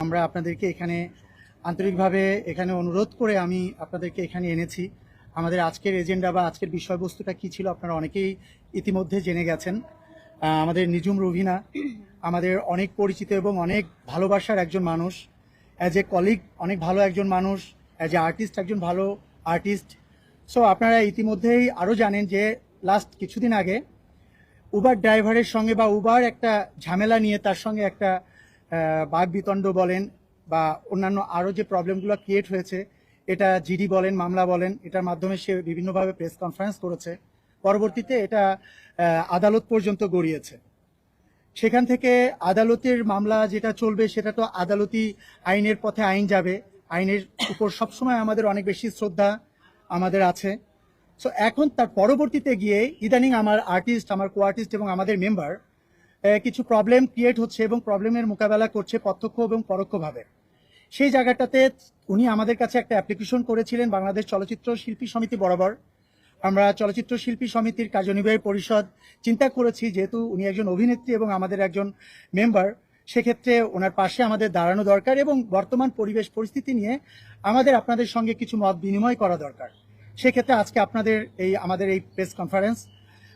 আমরা আপনাদেরকে এখানে আন্তরিকভাবে এখানে অনুরোধ করে আমি আপনাদেরকে এখানে এনেছি। আমাদের আজকের এজেন্ডা বা আজকের বিষয়বস্তুটা কি ছিল আপনারা অনেকেই ইতিমধ্যে জেনে গেছেন। আমাদের নিজুম রুভিনা, আমাদের অনেক পরিচিত এবং অনেক ভালোবাসার একজন মানুষ। অ্যাজ এ কলিগ অনেক ভালো একজন মানুষ। অ্যাজ এ আর্টিস্ট একজন ভালো আর্টিস্ট সো আপনারা ইতিমধ্যেই আরও জানেন যে লাস্ট কিছুদিন আগে উবার ড্রাইভারের সঙ্গে বা উবার একটা ঝামেলা নিয়ে তার সঙ্গে একটা বাঘ বিতণ্ড বলেন বা অন্যান্য আরও যে প্রবলেমগুলো ক্রিয়েট হয়েছে, এটা জিডি বলেন, মামলা বলেন, এটার মাধ্যমে সে বিভিন্নভাবে প্রেস কনফারেন্স করেছে। পরবর্তীতে এটা আদালত পর্যন্ত গড়িয়েছে। সেখান থেকে আদালতের মামলা যেটা চলবে, সেটা তো আদালতি আইনের পথে আইন যাবে। আইনের উপর সবসময় আমাদের অনেক বেশি শ্রদ্ধা আমাদের আছে। সো এখন তার পরবর্তীতে গিয়ে ইদানিং আমার আর্টিস্ট আমার কো আর্টিস্ট এবং আমাদের মেম্বার কিছু প্রবলেম ক্রিয়েট হচ্ছে এবং প্রবলেমের মোকাবেলা করছে প্রত্যক্ষ এবং পরোক্ষভাবে। সেই জায়গাটাতে উনি আমাদের কাছে একটা অ্যাপ্লিকেশন করেছিলেন, বাংলাদেশ চলচ্চিত্র শিল্পী সমিতি বরাবর। আমরা চলচ্চিত্র শিল্পী সমিতির কার্যনির্বাহী পরিষদ চিন্তা করেছি, যেহেতু উনি একজন অভিনেত্রী এবং আমাদের একজন মেম্বার সেক্ষেত্রে ওনার পাশে আমাদের দাঁড়ানো দরকার এবং বর্তমান পরিবেশ, পরিস্থিতি নিয়ে আমাদের আপনাদের সঙ্গে কিছু মত বিনিময় করা দরকার। সেক্ষেত্রে আজকে আপনাদের এই, আমাদের এই প্রেস কনফারেন্স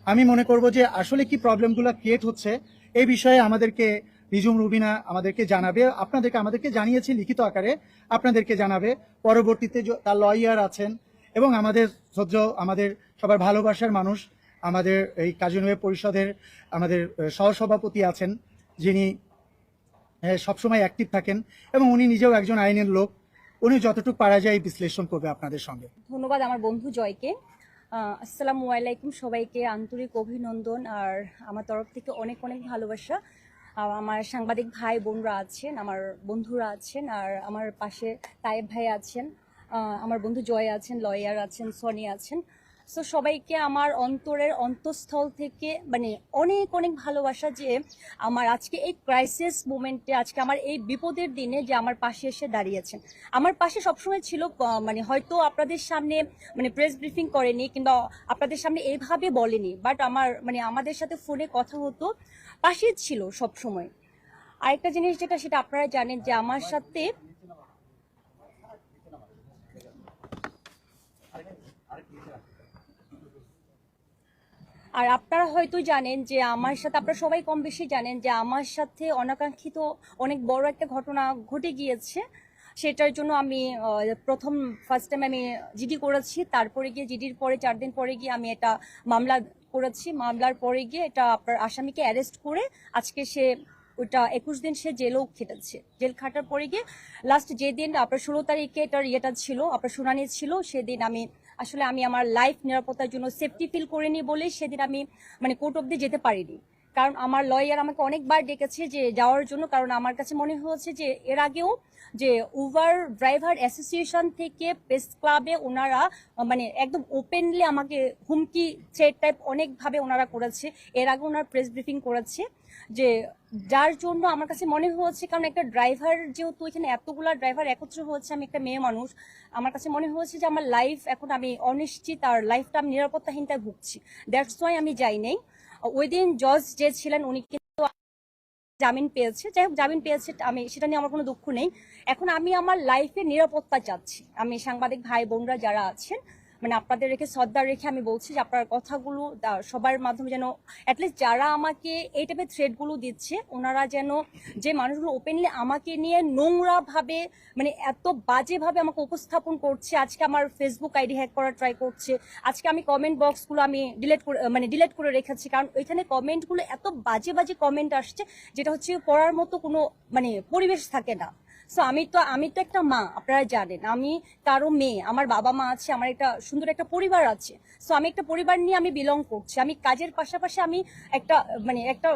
আমি মনে করব যে আসলে কি প্রবলেমগুলো ক্রিয়েট হচ্ছে, এই বিষয়ে আমাদেরকে নিজুম রুবিনা আমাদেরকে জানাবে, আপনাদেরকে, আমাদেরকে জানিয়েছে লিখিত আকারে, আপনাদেরকে জানাবে। পরবর্তীতে তার লয়ার আছেন এবং আমাদের সহ্য আমাদের সবার ভালোবাসার মানুষ, আমাদের এই কার্যনির্বাহী পরিষদের আমাদের সহসভাপতি আছেন, যিনি সবসময় অ্যাক্টিভ থাকেন এবং উনি নিজেও একজন আইনের লোক। উনি যতটুকু পারা যায় বিশ্লেষণ করবে আপনাদের সঙ্গে। ধন্যবাদ আমার বন্ধু জয়কে। আসসালামু আলাইকুম সবাইকে। আন্তরিক অভিনন্দন আর আমার তরফ থেকে অনেক অনেক ভালোবাসা। আমার সাংবাদিক ভাই বোনরা আছেন, আমার বন্ধুরা আছেন আর আমার পাশে তায়েব ভাই আছেন আমার বন্ধু জয় আছেন, লয়ার আছেন, সনি আছেন। সো সবাইকে আমার অন্তরের অন্তঃস্থল থেকে মানে অনেক অনেক ভালোবাসা যে আমার আজকে এই ক্রাইসিস মোমেন্টে আজকে আমার এই বিপদের দিনে যে আমার পাশে এসে দাঁড়িয়েছেন। আমার পাশে সবসময় ছিল মানে হয়তো আপনাদের সামনে মানে প্রেস ব্রিফিং করেনি কিংবা আপনাদের সামনে এইভাবে বলেনি বাট আমার মানে আমাদের সাথে ফোনে কথা হতো, পাশে ছিল সব সময় আরেকটা জিনিস যেটা, সেটা আপনারা জানেন যে আমার সাথে আর আপনারা হয়তো জানেন যে আমার সাথে, আপনারা সবাই কম বেশি জানেন যে আমার সাথে অনাকাঙ্ক্ষিত অনেক বড় একটা ঘটনা ঘটে গিয়েছে। সেটার জন্য আমি প্রথম ফার্স্ট টাইম আমি জিডি করেছি। তারপরে গিয়ে জিডির পরে, চার দিন পরে গিয়ে আমি এটা মামলা করেছি। মামলার পরে গিয়ে এটা আপনার আসামিকে অ্যারেস্ট করে আজকে সে ওটা একুশ দিন সে জেলও খেটেছে। জেল খাটার পরে গিয়ে লাস্ট যেদিন আপনার ষোলো তারিখে এটার ইয়েটা ছিল, আপনার শুনানি ছিল, সেদিন আমি আসলে আমি আমার লাইফ নিরাপত্তার জন্য সেফটি ফিল করিনি বলে সেদিন আমি মানে কোর্ট অব্দি যেতে পারিনি। কারণ আমার লয়ার আমাকে অনেকবার ডেকেছে যে যাওয়ার জন্য, কারণ আমার কাছে মনে হয়েছে যে এর আগেও যে উবার ড্রাইভার অ্যাসোসিয়েশন থেকে প্রেস ক্লাবে ওনারা মানে একদম ওপেনলি আমাকে হুমকি থ্রেড টাইপ অনেকভাবে ওনারা করেছে। এর আগে ওনার প্রেস ব্রিফিং করেছে যে যার জন্য আমার কাছে মনে হয়েছে, কারণ একটা ড্রাইভার যেহেতু এখানে এতগুলা ড্রাইভার একত্র হয়েছে, আমি একটা মেয়ে মানুষ, আমার কাছে মনে হয়েছে যে আমার লাইফ এখন আমি অনিশ্চিত, আর লাইফটা আমি নিরাপত্তাহীনতায় ভুগছি। দ্যাটস ওয়াই আমি যাই নাই। ওই দিন জজ যে ছিলেন উনি কিন্তু জামিন পেয়েছে। যাই হোক, জামিন পেয়েছে, আমি সেটা নিয়ে আমার কোনো দুঃখ নেই। এখন আমি আমার লাইফে নিরাপত্তা চাচ্ছি। আমি সাংবাদিক ভাই বোনরা যারা আছেন মানে আপনাদের রেখে শ্রদ্ধা রেখে আমি বলছি যে আপনার কথাগুলো সবার মাধ্যমে যেন অ্যাটলিস্ট যারা আমাকে এই টাইপের থ্রেডগুলো দিচ্ছে, ওনারা যেন যে মানুষগুলো ওপেনলি আমাকে নিয়ে নোংরাভাবে মানে এত বাজেভাবে আমাকে উপস্থাপন করছে, আজকে আমার ফেসবুক আইডি হ্যাক করার ট্রাই করছে, আজকে আমি কমেন্ট বক্সগুলো আমি ডিলেট করে মানে ডিলেট করে রেখেছি, কারণ ওইখানে কমেন্টগুলো এত বাজে বাজে কমেন্ট আসছে, যেটা হচ্ছে পড়ার মতো কোনো মানে পরিবেশ থাকে না। সো আমি তো আমি তো একটা মা, আপনারা জানেন। আমি কারও মেয়ে, আমার বাবা মা আছে, আমার একটা সুন্দর একটা পরিবার আছে। সো আমি একটা পরিবার নিয়ে আমি বিলং করছি। আমি কাজের পাশাপাশি আমি একটা মানে একটা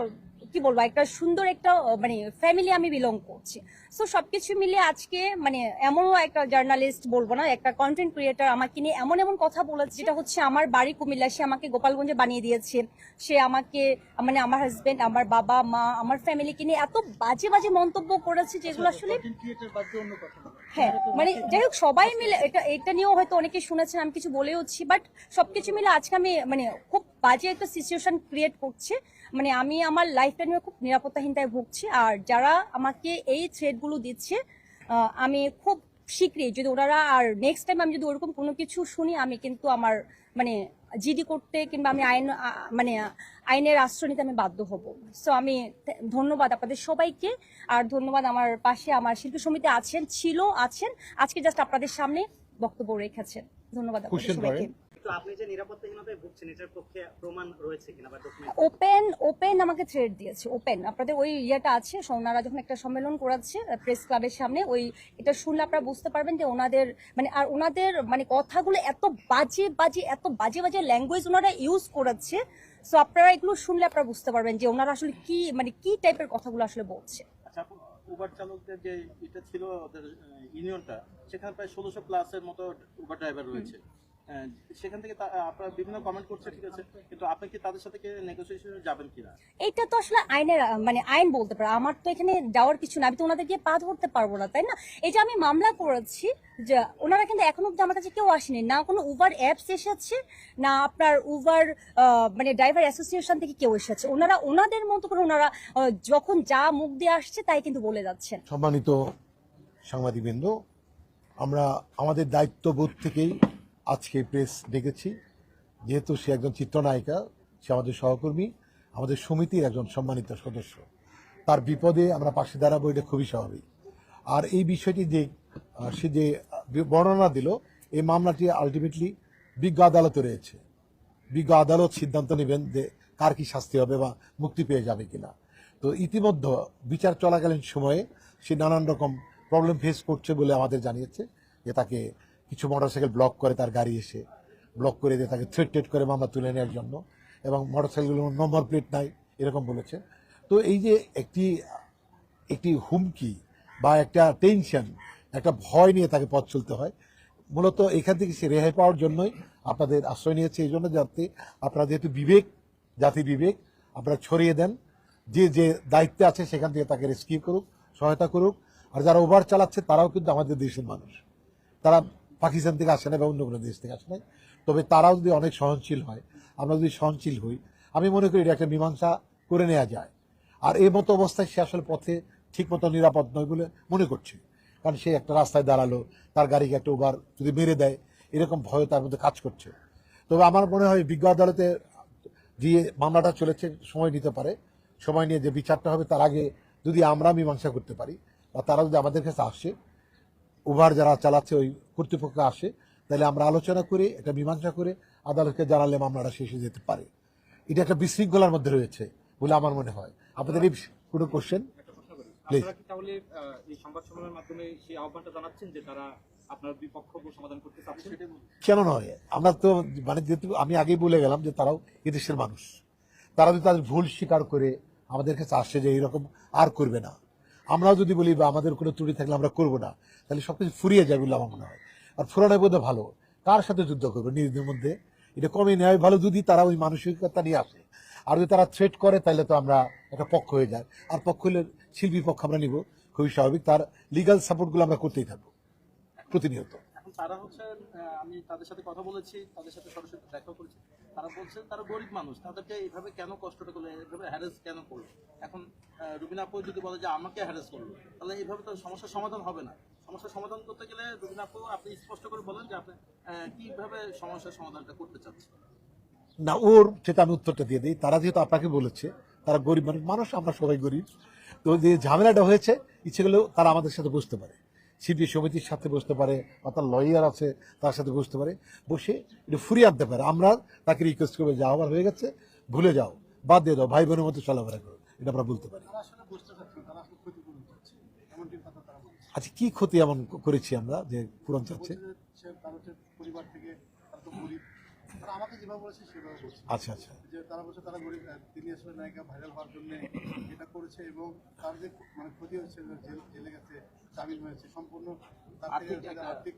কি বলব একটা সুন্দর একটা মানে ফ্যামিলি আমি বিলং করছি। সো সবকিছু মিলে আজকে মানে এমনও একটা জার্নালিস্ট বলব না একটা কন্টেন্ট ক্রিয়েটার আমাকে নিয়ে এমন এমন কথা বলেছে যেটা হচ্ছে আমার বাড়ি কুমিল্লা সে আমাকে গোপালগঞ্জে বানিয়ে দিয়েছে। সে আমাকে মানে আমার হাজবেন্ড আমার বাবা মা আমার ফ্যামিলিকে নিয়ে এত বাজে বাজে মন্তব্য করেছে যেগুলো আসলে হ্যাঁ মানে যাই হোক সবাই মিলে এটা এটা নিয়েও হয়তো অনেকে শুনেছেন আমি কিছু বলেওছি বাট সবকিছু মিলে আজকে আমি মানে খুব বাজে একটা সিচুয়েশন ক্রিয়েট করছে। মানে আমি আমার লাইফটা নিয়ে খুব নিরাপত্তাহীনতায় ভুগছি। আর যারা আমাকে এই থ্রেডগুলো দিচ্ছে আমি খুব শীঘ্রই যদি ওনারা আর নেক্সট টাইম আমি যদি ওরকম কোনো কিছু শুনি আমি কিন্তু আমার মানে জিডি করতে কিংবা আমি আইন মানে আইনের আশ্রয় নিতে আমি বাধ্য হব। সো আমি ধন্যবাদ আপনাদের সবাইকে আর ধন্যবাদ আমার পাশে আমার শিল্পী সমিতি আছেন ছিল আছেন। আজকে জাস্ট আপনাদের সামনে বক্তব্য রেখেছেন। ধন্যবাদ আপনাদের সবাইকে। তো আপনি যে নিরাপত্তাহীনতায় ভুগছেন এটার পক্ষে প্রমাণ রয়েছে কিনা বা ডকুমেন্ট ওপেন ওপেন আমাকে থ্রেড দিয়েছে ওপেন আপনাদের ওই ইয়েটা আছে ওনারা যখন একটা সম্মেলন করাচ্ছে প্রেস ক্লাবের সামনে ওই এটা শুনলে আপনারা বুঝতে পারবেন যে ওনাদের মানে আর ওনাদের মানে কথাগুলো এত বাজে বাজে এত বাজে বাজে ল্যাঙ্গুয়েজ ওনারা ইউজ করেছে সো আপনারা এগুলো শুনলে আপনারা বুঝতে পারবেন যে ওনারা আসলে কি মানে কি টাইপের কথাগুলো আসলে বলছে। আচ্ছা উবার চালকদের যে এটা ছিল ওদের ইউনিয়নটা সেখানে প্রায় ষোলোশো প্লাসের মতো উবার ড্রাইভার রয়েছে। সেখান থেকে আপনারা বিভিন্ন কমেন্ট করছে ঠিক আছে? কিন্তু আপনি কি তাদের সাথে নেগোসিয়েশনে যাবেন কিনা? এইটা তো আসলে আইনের মানে আইন বলতে পারে। আমার তো এখানে যাওয়ার কিছু না। আমি তো ওনাদের গিয়ে পা ধরতে পারব না তাই না? যে আমি মামলা করেছি যে ওনারা কিন্তু এখনও অব্দি আমার কাছে কেউ আসেনি। না কোনো উবার অ্যাপস এসেছে না আপনার উবার মানে ড্রাইভার অ্যাসোসিয়েশন থেকে কেউ এসেছে। ওনারা ওনাদের মতো করে ওনারা যখন যা মুখ দিয়ে আসছে তাই কিন্তু বলে যাচ্ছেন। সম্মানিত সাংবাদিকবৃন্দ আমরা আমাদের দায়িত্ববোধ থেকেই আজকে প্রেস ডেকেছি। যেহেতু সে একজন চিত্রনায়িকা, সে আমাদের সহকর্মী, আমাদের সমিতির একজন সম্মানিত সদস্য। তার বিপদে আমরা পাশে দাঁড়াবো, এটা খুবই স্বাভাবিক। আর এই বিষয়টি যে সে যে বর্ণনা দিল, এই মামলাটি আলটিমেটলি বিজ্ঞ আদালতে রয়েছে। বিজ্ঞ আদালত সিদ্ধান্ত নেবেন যে কার কি শাস্তি হবে বা মুক্তি পেয়ে যাবে কিনা। তো ইতিমধ্যে বিচার চলাকালীন সময়ে সে নানান রকম প্রবলেম ফেস করছে বলে আমাদের জানিয়েছে যে তাকে কিছু মোটরসাইকেল ব্লক করে তার গাড়ি এসে, ব্লক করে দিয়ে তাকে থ্রেট করে মামলা তুলে নেওয়ার জন্য এবং মোটরসাইকেলগুলোর নম্বর প্লেট নাই, এরকম বলেছে। তো এই যে একটি একটি হুমকি বা একটা টেনশন একটা ভয় নিয়ে তাকে পথ চলতে হয়, মূলত এখান থেকে সে রেহাই পাওয়ার জন্যই আপনাদের আশ্রয় নিয়েছে। এই জন্য যাতে আপনারা যেহেতু বিবেক, জাতি বিবেক, আপনারা ছড়িয়ে দেন, যে যে দায়িত্বে আছে সেখান থেকে তাকে রেস্কিউ করুক, সহায়তা করুক। আর যারা ওভার চালাচ্ছে তারাও কিন্তু আমাদের দেশের মানুষ। তারা পাকিস্তান থেকে আসে না বা অন্য কোনো দেশ থেকে আসে না তবে তারাও যদি অনেক সহনশীল হয়, আমরা যদি সহনশীল হই, আমি মনে করি এটা একটা মীমাংসা করে নেওয়া যায়। আর এই মতো অবস্থায় সে আসলে পথে ঠিক মতো নিরাপদ নয় বলে মনে করছে। কারণ সে একটা রাস্তায় দাঁড়াল, তার গাড়িকে একটা ওভার যদি মেরে দেয়, এরকম ভয় তার মধ্যে কাজ করছে। তবে আমার মনে হয় বিজ্ঞ আদালতে যে মামলাটা চলেছে, সময় নিতে পারে। সময় নিয়ে যে বিচারটা হবে, তার আগে যদি আমরা মীমাংসা করতে পারি, বা তারা যদি আমাদের কাছে আসে উভার যারা চালাচ্ছে ওই কর্তৃপক্ষ আসে তাহলে আমরা আলোচনা করে এটা মীমাংসা করে আদালতকে জানালে মামলাটা শেষ হয়ে যেতে পারে। এটা একটা বিশৃঙ্খলার মধ্যে রয়েছে বলে আমার মনে হয়। আপনাদের এই কোনো কোশ্চেন Please. আপনারা তাহলে এই সংবাদ সম্মেলনের মাধ্যমে সেই আহ্বানটা জানাচ্ছেন যে তারা আপনার বিপক্ষ সমাধান করতে চাচ্ছেন? কেন নয়? আমরা তো মানে যেহেতু আমি আগেই বলে গেলাম যে তারাও এদেশের মানুষ। তারা যদি তাদের ভুল স্বীকার করে আমাদের কাছে আসে যে এইরকম আর করবে না। আমরাও যদি বলি বা আমাদের কোনো ত্রুটি থাকলে আমরা করব না, তাহলে সবকিছু ফুরিয়ে যাবে বলে আমার মনে হয়। আর ফুরানোর বোধ ভালো, কার সাথে যুদ্ধ করবে নিজেদের মধ্যে? এটা কমে নেওয়াই ভালো যদি তারা ওই মানসিকতা নিয়ে আসে। আর যদি তারা থ্রেট করে, তাহলে তো আমরা একটা পক্ষ হয়ে যায়। আর পক্ষ হলে শিল্পী পক্ষ আমরা নিব। খুবই স্বাভাবিক, তার লিগাল সাপোর্টগুলো আমরা করতেই থাকব, প্রতিনিয়ত। তারা হচ্ছে আমি তাদের সাথে কথা বলেছি, তাদের সাথে সরাসরি দেখা করেছি। তারা বলছে তারা গরিব মানুষ, তাদেরকে এইভাবে কেন কষ্টটা করল এইভাবে হ্যারেস কেন করল? এখন রুবিনা আপু যদি বলে যে আমাকে হ্যারেস করল, তাহলে এইভাবে তো সমস্যার সমাধান হবে না। সমস্যার সমাধান করতে গেলে রুবিনা আপু, আপনি স্পষ্ট করে বলেন যে আপনি কীভাবে সমস্যার সমাধানটা করতে চাচ্ছেন? না, ওর সেটা আমি উত্তরটা দিয়ে দিই, তারা যেহেতু আপনাকে বলেছে, তারা গরিব মানুষ মানুষ আমরা সবাই গরিব। তো যে ঝামেলাটা হয়েছে, ইচ্ছে করলেও তারা আমাদের সাথে বুঝতে পারে। শিল্পী সমিতির সাথে বসতে পারে বা তার লয়ার আছে তার সাথে বসতে পারে বসে একটু ফুরিয়ে আনতে পারে। আমরা তাকে রিকোয়েস্ট করব যা আবার হয়ে গেছে ভুলে যাও বাদ দিয়ে দাও ভাই বোনের মতো চলাফেরা করো। এটা আমরা বলতে পারি। আচ্ছা কি ক্ষতি এমন করেছি আমরা যে পূরণ চাচ্ছে? পরিবার থেকে আমাকে যেভাবে বলেছে সেভাবে বলছে। আচ্ছা আচ্ছা। যে তারা বলছে তারা গরিব তিনি আসলে নায়িকা ভাইরাল হওয়ার জন্য এটা করেছে এবং তার যে মানে ক্ষতি হয়েছে যে জেলে গেছে জামিন হয়েছে সম্পূর্ণ তার থেকে আর্থিক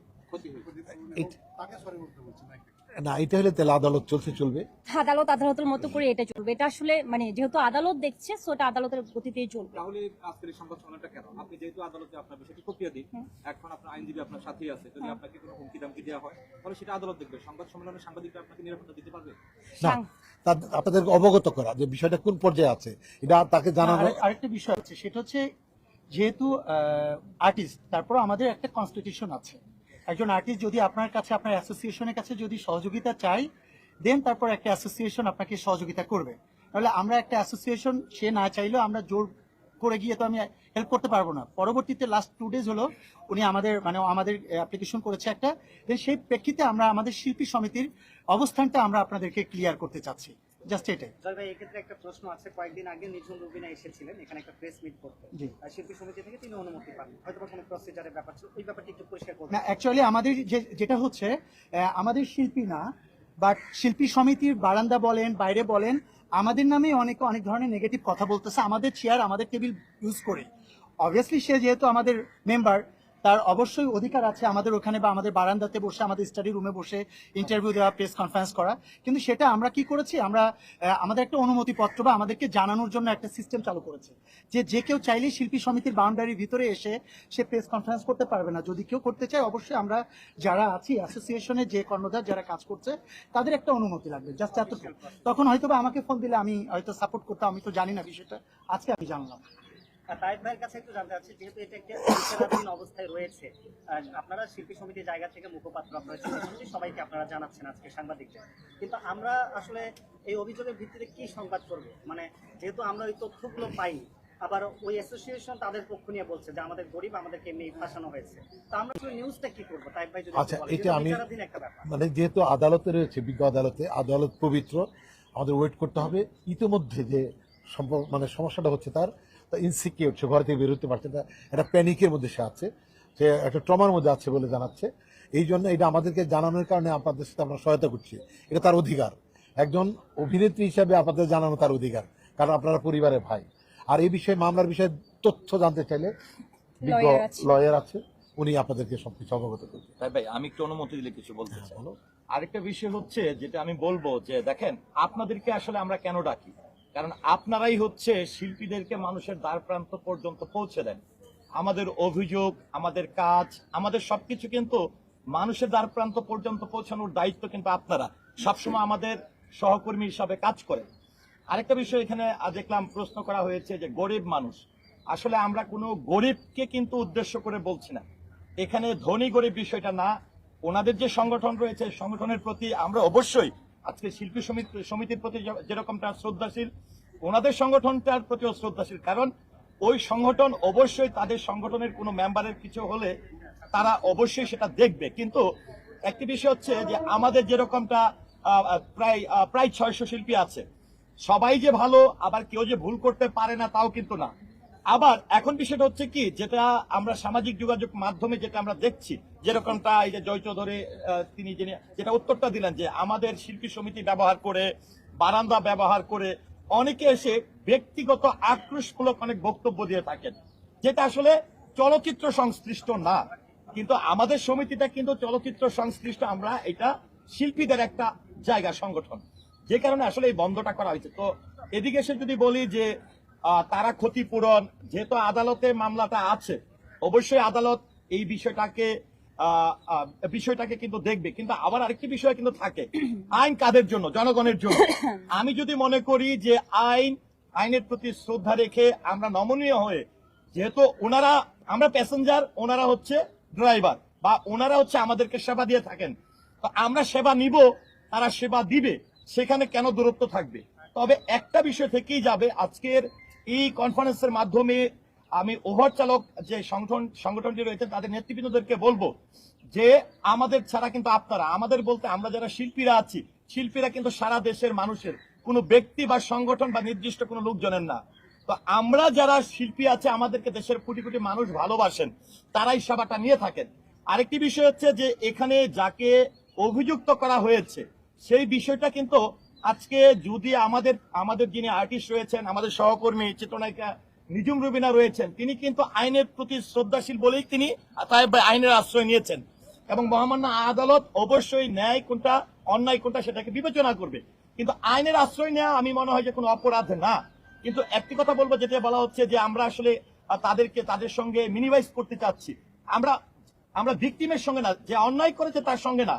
না এটা হলে তাহলে আদালত চলছে চলবে। আদালত আদালতের মতো করে এটা চলবে। এটা আসলে মানে যেহেতু আদালত দেখছে সো এটা আদালতের গতিতেই চলবে। তাহলে আজকের এই সংবাদ সম্মেলনটা কেন? আপনি যেহেতু আদালতে আপনার বিষয়টি প্রক্রিয়া দিন এখন আপনার আইনজীবী আপনার সাথেই আছে। যদি আপনাকে কোনো হুমকি দামকি দেওয়া হয় তাহলে সেটা আদালত দেখবে। সংবাদ সম্মেলনে সাংবাদিকরা আপনাকে নিরাপত্তা দিতে পারবে? না আপনাদেরকে অবগত করা যে বিষয়টা কোন পর্যায়ে আছে। এটা তাকে জানানো আরে- আরেকটা বিষয় আছে সেটা হচ্ছে যেহেতু আর্টিস্ট তারপর আমাদের একটা কনস্টিটিউশন আছে। একজন আর্টিস্ট যদি আপনার কাছে, আপনার অ্যাসোসিয়েশনের কাছে যদি সহযোগিতা চাই দেন তারপর একটা অ্যাসোসিয়েশন আপনাকে সহযোগিতা করবে। তাহলে আমরা একটা অ্যাসোসিয়েশন সে না চাইলেও আমরা জোর করে গিয়ে তো আমি হেল্প করতে পারব না। পরবর্তীতে লাস্ট টু ডেজ হলো, উনি আমাদের মানে আমাদের অ্যাপ্লিকেশন করেছে একটা সেই প্রেক্ষিতে আমরা আমাদের শিল্পী সমিতির অবস্থানটা আমরা আপনাদেরকে ক্লিয়ার করতে চাচ্ছি। জাস্ট এটাই। জয় ভাই এক্ষেত্রে একটা প্রশ্ন আছে। কয়েকদিন আগে নিঝুম রুবিনা এসেছিলেন এখানে একটা প্রেস মিট করতে। আর শিল্পী সমিতি থেকে তিনি অনুমতি পান। হয়তো কোনো প্রসিজারের ব্যাপার ছিল। ওই ব্যাপারটি একটু পরিষ্কার করবেন না অ্যাকচুয়ালি আমাদের যেটা হচ্ছে আমাদের শিল্পী না বাট শিল্পী সমিতির বারান্দা বলেন বাইরে বলেন আমাদের নামে অনেক অনেক ধরনের নেগেটিভ কথা বলতেছে। আমাদের চেয়ার আমাদের টেবিল ইউজ করে। অবভিয়াসলি সে যেহেতু আমাদের মেম্বার তার অবশ্যই অধিকার আছে আমাদের ওখানে বা আমাদের বারান্দাতে বসে, আমাদের স্টাডি রুমে বসে ইন্টারভিউ দেওয়া প্রেস কনফারেন্স করা। কিন্তু সেটা আমরা কি করেছি? আমরা আমাদের একটা অনুমতি পত্র বা আমাদেরকে জানানোর জন্য একটা সিস্টেম চালু করেছে। যে যে কেউ চাইলেই শিল্পী সমিতির বাউন্ডারির ভিতরে এসে সে প্রেস কনফারেন্স করতে পারবে না। যদি কেউ করতে চায়, অবশ্যই আমরা যারা আছি অ্যাসোসিয়েশনে যে কর্ণধার যারা কাজ করছে, তাদের একটা অনুমতি লাগবে জাস্ট এতটুকু। তখন হয়তো আমাকে ফোন দিলে আমি হয়তো সাপোর্ট করতাম, আমি তো জানি না বিষয়টা। আজকে আমি জানলাম। তায়েব ভাইয়ের কাছে একটু জানতে চাচ্ছি যেহেতু এটা একটা বিচারাধীন অবস্থায় রয়েছে আপনারা শিল্পী সমিতির জায়গা থেকে মুখপাত্র আপনারা শিল্পী সমিতি সবাইকে আপনারা জানাচ্ছেন আজকে সাংবাদিকদের। কিন্তু আমরা আসলে এই অভিযোগের ভিত্তিতে কি সংবাদ করব? মানে যেহেতু আমরা ওই তথ্যগুলো পাইনি আবার ওই অ্যাসোসিয়েশন তাদের পক্ষ নিয়ে বলছে যে আমাদের গরিব আমাদেরকে এমনি ফাঁসানো হয়েছে। তো আমরা আসলে নিউজটা কি করব? তাইব ভাই যদি আচ্ছা, এটা আমি- মানে যেহেতু আদালতে রয়েছে বিজ্ঞ আদালতে আদালত পবিত্র আমাদের ওয়েট করতে হবে। ইতিমধ্যে যে সম্প- মানে সমস্যাটা হচ্ছে তার ইনসিকিউর সে ঘর থেকে বেরোতে পারছে না। একটা প্যানিকের মধ্যে সে আছে। সে একটা ট্রমার মধ্যে আছে বলে জানাচ্ছে। এই জন্য এটা আমাদেরকে জানানোর কারণে আপনাদের সাথে আমরা সহায়তা করছি। এটা তার অধিকার। একজন অভিনেত্রী হিসাবে আপনাদের জানানো তার অধিকার কারণ আপনারা পরিবারের ভাই। আর এই বিষয়ে মামলার বিষয়ে তথ্য জানতে চাইলে লয়ার আছে। উনি আপনাদেরকে সবকিছু অবগত করবেন তাই ভাই আমি একটু অনুমতি দিলে কিছু বলতে চাই। আরেকটা বিষয় হচ্ছে যেটা আমি বলব যে দেখেন আপনাদেরকে আসলে আমরা কেন ডাকি? কারণ আপনারাই হচ্ছে শিল্পীদেরকে মানুষের দ্বার প্রান্ত পর্যন্ত পৌঁছে দেন। আমাদের অভিযোগ, আমাদের কাজ, আমাদের সবকিছু কিন্তু মানুষের দ্বার প্রান্ত পর্যন্ত পৌঁছানোর দায়িত্ব কিন্তু আপনারা। সবসময় আমাদের সহকর্মী হিসাবে কাজ করেন। আরেকটা বিষয় এখানে দেখলাম প্রশ্ন করা হয়েছে যে গরিব মানুষ, আসলে আমরা কোনো গরিবকে কিন্তু উদ্দেশ্য করে বলছি না। এখানে ধনী গরিব বিষয়টা না, ওনাদের যে সংগঠন রয়েছে, সংগঠনের প্রতি আমরা অবশ্যই আজকে শিল্পী সমিতি সমিতির প্রতি যেরকমটা শ্রদ্ধাশীল, ওনাদের সংগঠনটার প্রতিও শ্রদ্ধাশীল। কারণ ওই সংগঠন অবশ্যই তাদের সংগঠনের কোনো মেম্বারের কিছু হলে তারা অবশ্যই সেটা দেখবে। কিন্তু একটি বিষয় হচ্ছে যে আমাদের যেরকমটা প্রায় প্রায় ছয়শো শিল্পী আছে। সবাই যে ভালো, আবার কেউ যে ভুল করতে পারে না, তাও কিন্তু না। আবার এখন বিষয়টা হচ্ছে কি, যেটা আমরা সামাজিক যোগাযোগ মাধ্যমে যেটা আমরা দেখছি যেরকমটা এই যে জয় চৌধুরী তিনি যিনি, যেটা উত্তরটা দিলেন যে আমাদের শিল্পী সমিতি ব্যবহার করে, বারান্দা ব্যবহার করে অনেকে এসে ব্যক্তিগত আক্রোশমূলক অনেক বক্তব্য দিয়ে থাকেন, যেটা আসলে চলচ্চিত্র সংশ্লিষ্ট না। কিন্তু আমাদের সমিতিটা কিন্তু চলচ্চিত্র সংশ্লিষ্ট, আমরা এটা শিল্পীদের একটা জায়গা সংগঠন, যে কারণে আসলে এই বন্ধটা করা হয়েছে। তো এদিকে এসে যদি বলি যে তারা ক্ষতিপূরণ, যেহেতু আদালতে মামলাটা আছে, অবশ্যই আদালত এই বিষয়টাকে বিষয়টাকে কিন্তু দেখবে। কিন্তু আবার আরেকটি বিষয় কিন্তু থাকে। আইন কাদের জন্য? জনগণের জন্য। আমি যদি মনে করি যে আইন, আইনের প্রতি শ্রদ্ধা রেখে আমরা নমনীয় হয়ে, যেহেতু ওনারা, আমরা প্যাসেঞ্জার, ওনারা হচ্ছে ড্রাইভার বা ওনারা হচ্ছে আমাদেরকে সেবা দিয়ে থাকেন। তো আমরা সেবা নিব, তারা সেবা দিবে, সেখানে কেন দূরত্ব থাকবে? তবে একটা বিষয় থেকেই যাবে, আজকের এই কনফারেন্সের মাধ্যমে আমি ওভার চালক যে সংগঠন, সংগঠনটি রয়েছে, তাদের নেতৃবৃন্দদেরকে বলব যে আমাদের ছাড়া কিন্তু আপনারা, আমাদের বলতে আমরা যারা শিল্পীরা আছি, শিল্পীরা কিন্তু সারা দেশের মানুষের, কোনো ব্যক্তি বা সংগঠন বা নির্দিষ্ট কোনো লোকজনের না। তো আমরা যারা শিল্পী আছে, আমাদেরকে দেশের কোটি কোটি মানুষ ভালোবাসেন, তারাই সেবাটা নিয়ে থাকেন। আরেকটি বিষয় হচ্ছে যে এখানে যাকে অভিযুক্ত করা হয়েছে, সেই বিষয়টা কিন্তু আজকে যদি আমাদের আমাদের যিনি আর্টিস্ট রয়েছেন, আমাদের সহকর্মী, চিত্রনায়িকা নিজুম রুবিনা রয়েছেন। তিনি কিন্তু আইনের প্রতি শ্রদ্ধাশীল বলেই তিনি আইনের আশ্রয় নিয়েছেন। এবং মহামান্য আদালত অবশ্যই ন্যায় কোনটা, অন্যায় কোনটা সেটাকে বিবেচনা করবে। কিন্তু আইনের আশ্রয় নেওয়া আমি মনে হয় যে কোনো অপরাধ না। কিন্তু একটি কথা বলব যেটা বলা হচ্ছে যে আমরা আসলে তাদেরকে, তাদের সঙ্গে মিনিমাইজ করতে চাচ্ছি। আমরা আমরা ভিকটিমের সঙ্গে না, যে অন্যায় করেছে তার সঙ্গে না।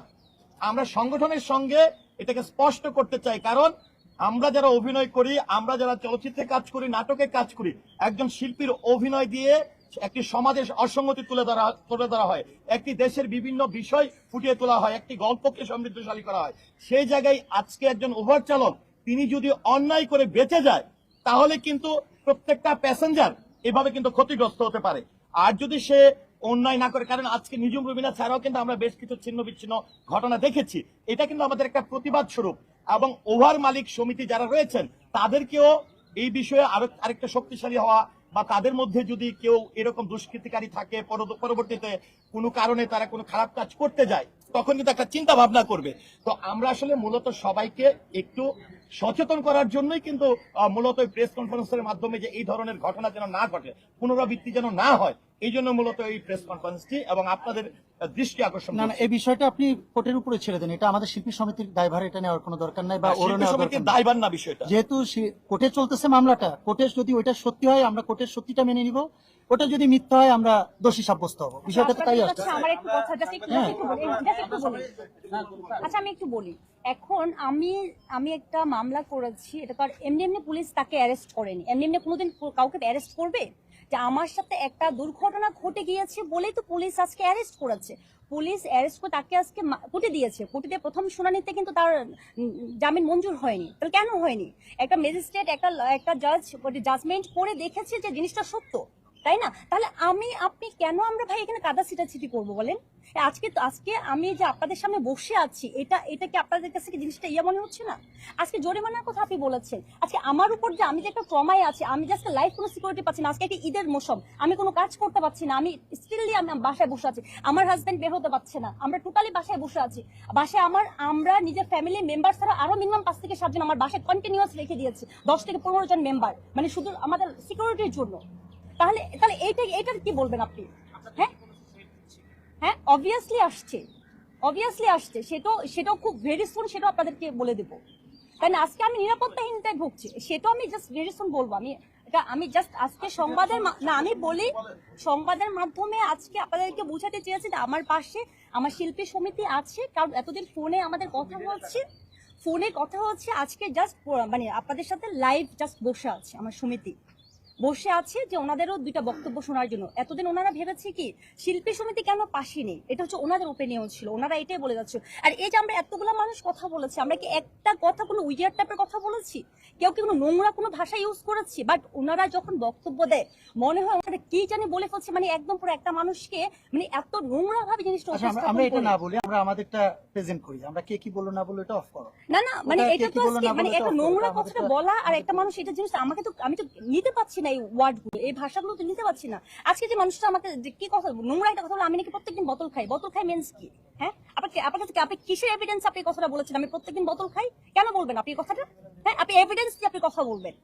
আমরা সংগঠনের সঙ্গে এটাকে স্পষ্ট করতে চাই। কারণ আমরা যারা অভিনয় করি, আমরা যারা চলচ্চিত্রে কাজ করি, নাটকে কাজ করি, একজন শিল্পীর অভিনয় দিয়ে একটি সমাজের অসঙ্গতি তুলে ধরা তুলে ধরা হয়। একটি দেশের বিভিন্ন বিষয় ফুটিয়ে তোলা হয়, একটি গল্পকে সমৃদ্ধশালী করা হয়। সেই জায়গায় আজকে একজন ওভার চালক, তিনি যদি অন্যায় করে বেঁচে যায়, তাহলে কিন্তু প্রত্যেকটা প্যাসেঞ্জার এভাবে কিন্তু ক্ষতিগ্রস্ত হতে পারে। আর যদি সে অন্যায় না করে, কারণ আজকে নিজুম রুবিনা ছাড়াও কিন্তু আমরা বেশ কিছু ছিন্ন বিচ্ছিন্ন ঘটনা দেখেছি। এটা কিন্তু আমাদের একটা প্রতিবাদ স্বরূপ। এবং ওভার মালিক সমিতি যারা রয়েছেন, তাদেরকেও এই বিষয়ে আরও আরেকটা শক্তিশালী হওয়া বা তাদের মধ্যে যদি কেউ এরকম দুষ্কৃতিকারী থাকে পরবর্তীতে কোনো কারণে তারা কোনো খারাপ কাজ করতে যায় তখন কিন্তু একটা চিন্তা ভাবনা করবে। তো আমরা আসলে মূলত সবাইকে একটু সচেতন করার জন্যই কিন্তু মূলত প্রেস কনফারেন্সের মাধ্যমে যে এই ধরনের ঘটনা যেন না ঘটে পুনরাবৃত্তি যেন না হয় এই জন্য মূলত এই প্রেস কনফারেন্সটি এবং আপনাদের দৃষ্টি আকর্ষণ না না এই বিষয়টা আপনি কোর্টের উপরে ছেড়ে দেন। এটা আমাদের শিল্পী সমিতির দায়ভার এটা নেওয়ার কোনো দরকার নাই বা শিল্পী সমিতির দায়ভার না বিষয়টা। যেহেতু কোর্টে চলতেছে মামলাটা কোর্টে যদি ওইটা সত্যি হয় আমরা কোর্টের সত্যিটা মেনে নিব। ওটা যদি মিথ্যা হয় আমরা দোষী সাব্যস্ত হব। বিষয়টা তো তাই আসছে। আমার একটু কথা জাস্ট একটু একটু বলি একটু বলি আচ্ছা আমি একটু বলি। এখন আমি আমি একটা মামলা করেছি, এটা তো আর এমনি এমনি পুলিশ তাকে অ্যারেস্ট করেনি। এমনি এমনি কোনোদিন কাউকে অ্যারেস্ট করবে? যে আমার সাথে একটা দুর্ঘটনা ঘটে গিয়েছে বলেই তো পুলিশ আজকে অ্যারেস্ট করেছে। পুলিশ অ্যারেস্ট করে তাকে আজকে কোর্টে দিয়েছে। কোর্টে দিয়ে প্রথম শুনানিতে কিন্তু তার জামিন মঞ্জুর হয়নি। তাহলে কেন হয়নি? একটা ম্যাজিস্ট্রেট একটা একটা জাজ জাজমেন্ট করে দেখেছে যে জিনিসটা সত্য। তাই না? তাহলে আমি, আপনি কেন আমরা ভাই এখানে কাদা ছিটাছিটি করব বলেন? আজকে আজকে আমি যে আপনাদের সামনে বসে আছি, এটা এটা কি আপনাদের কাছে কি জিনিসটা ইয়ে মনে হচ্ছে না? আজকে জরিমানার কথা আপনি বলেছেন। আজকে আমার উপর যে আমি যে একটা ট্রমায় আছি, আমি যে আজকে লাইফ কোনো সিকিউরিটি পাচ্ছি না, আজকে একটা ঈদের মৌসুম, আমি কোনো কাজ করতে পারছি না, আমি স্টিললি আমি বাসায় বসে আছি। আমার হাজব্যান্ড বের হতে পারছে না, আমরা টোটালি বাসায় বসে আছি। বাসায় আমার, আমরা নিজের ফ্যামিলি মেম্বার ছাড়া আরও মিনিমাম পাঁচ থেকে সাতজন আমার বাসায় কন্টিনিউয়াস রেখে দিয়েছি, দশ থেকে পনেরো জন মেম্বার মানে শুধু আমাদের সিকিউরিটির জন্য। তাহলে তাহলে এইটা এইটার কি বলবেন আপনি? হ্যাঁ? হ্যাঁ অবভিয়াসলি আসছে। অবভিয়াসলি আসছে। সেটাও সেটাও খুব ভেরি সুন সেটাও আপনাদেরকে বলে দেবো। কারণ আজকে আমি নিরাপত্তাহীনতায় ভুগছি। সেটাও আমি জাস্ট ভেরি সুন বলব। আমি এটা আমি জাস্ট আজকে সংবাদের না আমি বলি সংবাদের মাধ্যমে আজকে আপনাদেরকে বোঝাতে চেয়েছি যে আমার পাশে আমার শিল্পী সমিতি আছে। কারণ এতদিন ফোনে আমাদের কথা বলছে ফোনে কথা হচ্ছে। আজকে জাস্ট মানে আপনাদের সাথে লাইভ জাস্ট বসে আছে আমার সমিতি। বসে আছে যে ওনাদেরও দুইটা বক্তব্য শোনার জন্য। এতদিন ওনারা ভেবেছে কি শিল্পী সমিতি কেন পাশে নেই? এটা হচ্ছে ওনাদের ওপিনিয়ন ছিল। ওনারা এটাই বলে যাচ্ছে। আর এই যে আমরা এতগুলো মানুষ কথা বলেছি আমরা কি একটা কথা কোনো উইয়ার টাইপের কথা বলেছি? কেউ কি কোনো নোংরা কোনো ভাষা ইউজ করেছি? বাট ওনারা যখন বক্তব্য দেয় মনে হয় ওনারা কি জানি বলে ফেলছে মানে একদম পুরো একটা মানুষকে মানে এত নোংরা ভাবে জিনিসটা আচ্ছা আমরা- এটা না বলি আমরা আমাদেরটা প্রেজেন্ট করি। আমরা কে কি বলল না বলল এটা অফ করো। না না মানে এটা তো মানে একটা নোংরা কথাটা বলা আর একটা মানুষ এটা জিনিস আমাকে তো আমি তো নিতে পারছি না এই ওয়ার্ডগুলো এই ভাষাগুলো তো নিতে পারছি না। আজকে যে মানুষটা আমাকে কি কথা নোংরা একটা কথা বলে আমি নাকি প্রত্যেকদিন বোতল খাই। বোতল খাই মিন্স কি? হ্যাঁ? আপনাকে, আপনার কাছে আপনি কিসের এভিডেন্স আপনি কথাটা বলেছেন? আমি প্রত্যেকদিন বোতল খাই? কেন বলবেন আপনি কথাটা? হ্যাঁ? আপনি এভিডেন্স দিয়ে আপনি কথা বলবেন।